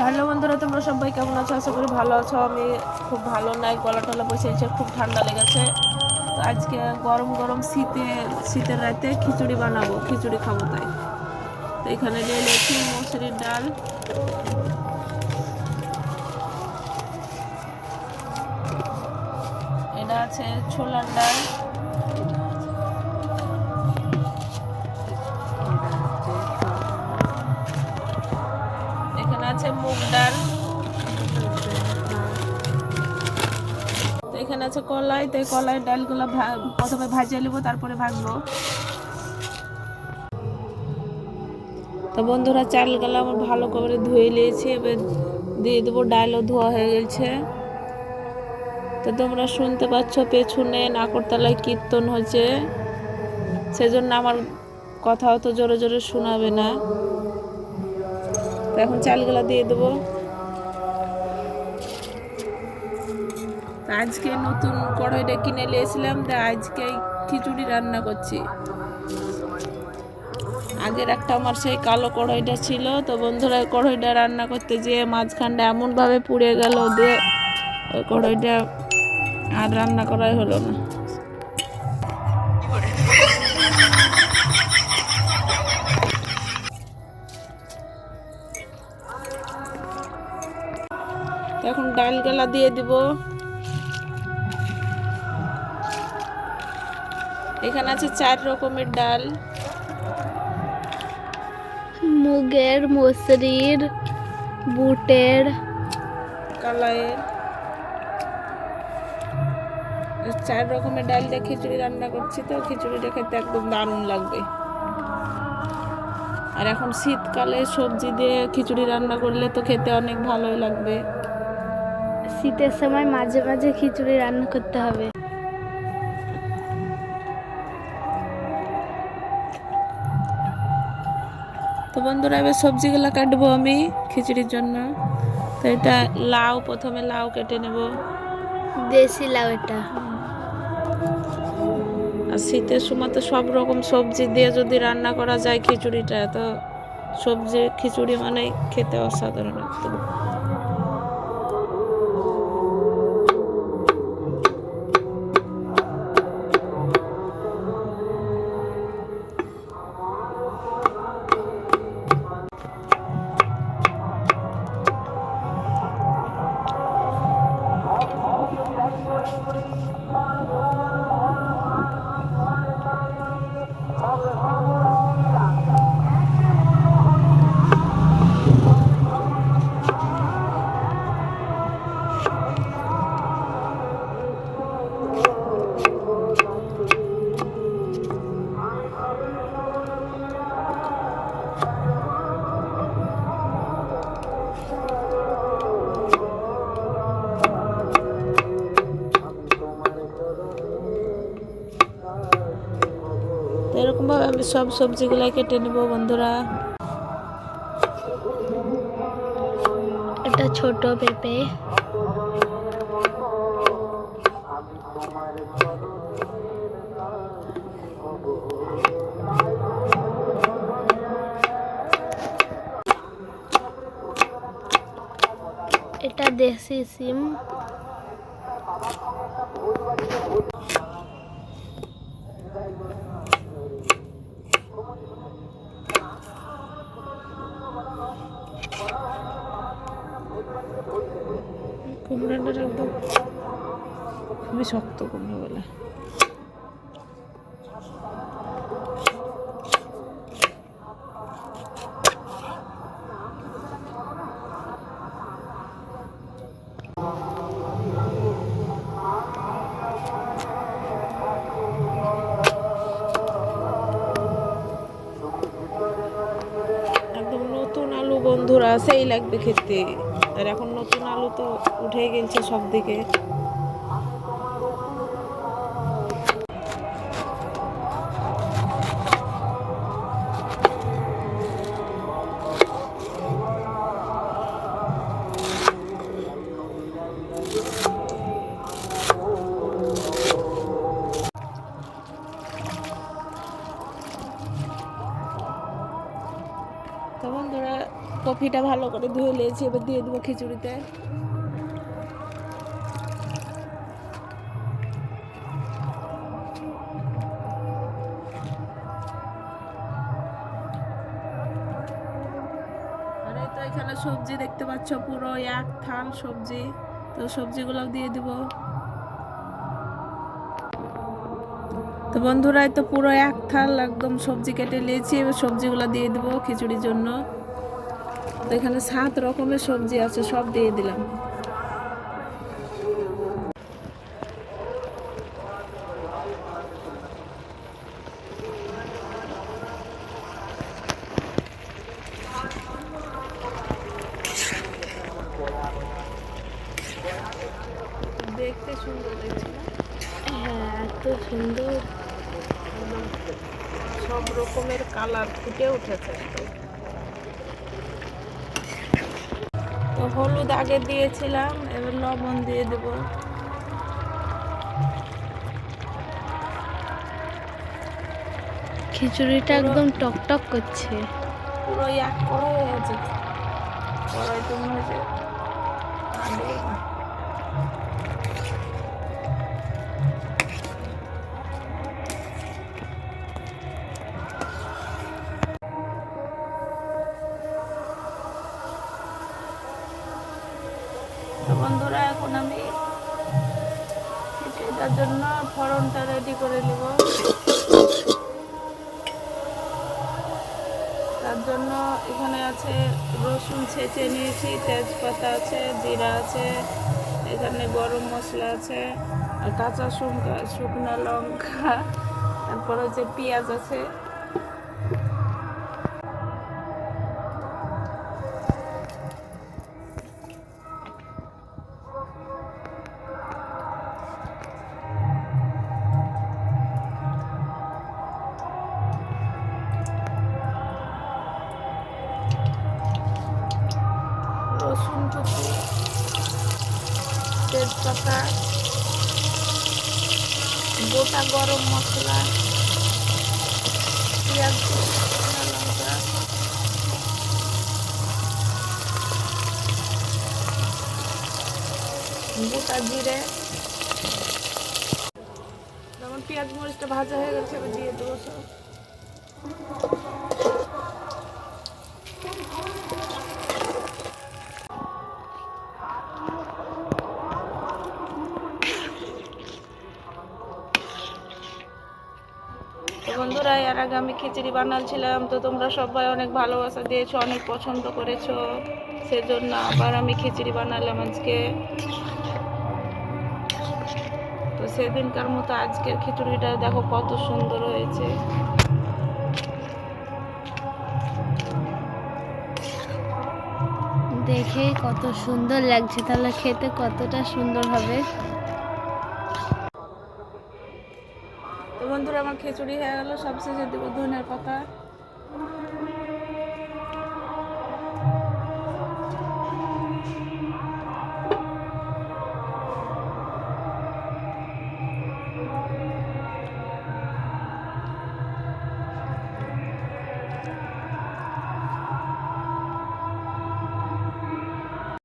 Hello বন্ধুরা, তোমরা সবাই কেমন আছো? আশা করি ভালো আছো। আমি খুব ভালো, নাই গলা টলা বসে বসেছে খুব ঠান্ডা লেগেছে। তো আজকে গরম গরম শীতে, শীতের রাতে খিচুড়ি বানাবো, খিচুড়ি খাব তাই। তো এখানে নিয়ে নিয়েছি মসুরির ডাল। এটা আছে ছোলার ডাল। আছে কলাই, তো কলাই ডালগুলো প্রথমে ভাজিয়ে নেব, তারপরে ভাজবো। তো বন্ধুরা, চালগুলো আমার ভালো করে ধুয়ে নিয়েছি, এবার দিয়ে দেবো ডালও ধোয়া হয়ে গেছে। তো তোমরা শুনতে পাচ্ছ, পেছনে নাকরতলায় কীর্তন হচ্ছে। সেজন্য আমার কথা অত জোরে জোরে শোনাবে না। তো এখন চালগুলো দিয়ে দেবো। আজকে নতুন কড়াইটা কিনে নিয়েছিলাম তো আজকে খিচুড়ি রান্না করছি। আগের একটা আমার সেই কালো কড়াইটা ছিল, তো বন্ধুরা কড়াইটা রান্না করতে যেয়ে মাঝখানটা এমনভাবে পুড়ে গেল দিয়ে ওই কড়াইটা আর রান্না করাই হলো না। এখন ডাল গেলা দিয়ে দিব। এখানে আছে চার রকমের ডাল। মুগের মসুরির বুটের। কালাইয়ের। চার রকমের ডাল দিয়ে খিচুড়ি রান্না করছি তো খিচুড়িটা খেতে একদম দারুণ লাগবে। আর এখন শীতকালে সবজি দিয়ে খিচুড়ি রান্না করলে তো খেতে অনেক ভালোই লাগবে। শীতের সময় মাঝে মাঝে খিচুড়ি রান্না করতে হবে। তো বন্ধুরা এবার সবজিগুলো কাটবো আমি খিচুড়ির জন্য। তো এটা লাউ প্রথমে লাউ কেটে নেব। দেশি লাউ এটা। আর শীতের সময় তো সব রকম সবজি দিয়ে যদি রান্না করা যায় খিচুড়িটা তো সবজি খিচুড়ি মানে খেতে অসাধারণ একদম এরকমভাবে আমি সব সবজিগুলাই কেটে নেব বন্ধুরা। এটা ছোট পেঁপে। এটা দেশি সিম। শক্ত কুমড়ো বলে। বন্ধুরা, সেই লাগবে খেতে। আর এখন নতুন আলু তো উঠে গেছে সব দিকে তো বন্ধুরা, কফিটা ভালো করে ধুয়ে নিয়েছি, এবার দিয়ে দেবো খিচুড়িতে। এখানে সবজি দেখতে পাচ্ছ, পুরো এক থাল সবজি। তো সবজিগুলো দিয়ে দিব। তো বন্ধুরা তো পুরো এক থাল একদম সবজি কেটে নিয়েছি। এবার সবজিগুলো দিয়ে দিব খিচুড়ির জন্য। তো এখানে সাত রকমের সবজি আছে, সব দিয়ে দিলাম। দেখতে সুন্দর লাগছে হ্যাঁ এত সুন্দর। একদম সব রকমের কালার ফুটে উঠেছে। তো হলুদ আগে দিয়েছিলাম এবার লবণ দিয়ে দেব। খিচুড়িটা একদম টকটক করছে। পুরো এক কড়াই হয়ে গেছে কড়াই তো মনে হচ্ছে এটার জন্য ফড়নটা রেডি করে নিব। তার জন্য এখানে আছে রসুন ছেঁচে নিয়েছি, তেজপাতা আছে, জিরা আছে, এখানে গরম মশলা আছে কাঁচা শুকনা শুকনো লঙ্কা, তারপর হচ্ছে পেঁয়াজ আছে। তেজপাতা, গোটা গরম মশলা, পেঁয়াজ লঙ্কা, গোটা জিরে। যেমন পেঁয়াজ মরিচটা ভাজা হয়ে গেছে, এবার দিয়ে দেবো সব। আমি খিচুড়ি বানাচ্ছিলাম, তো তোমরা সবাই অনেক ভালোবাসা দিয়েছ, অনেক পছন্দ করেছ। সেজন্য আবার আমি খিচুড়ি বানালাম আজকে। তো সেদিনকার মতো আজকের খিচুড়িটা দেখো কত সুন্দর হয়েছে। দেখে কত সুন্দর লাগছে, তাহলে খেতে কতটা সুন্দর হবে? বন্ধুরা আমার খিচুড়ি হয়ে গেলো সবশেষে দেবো ধনের পাতা।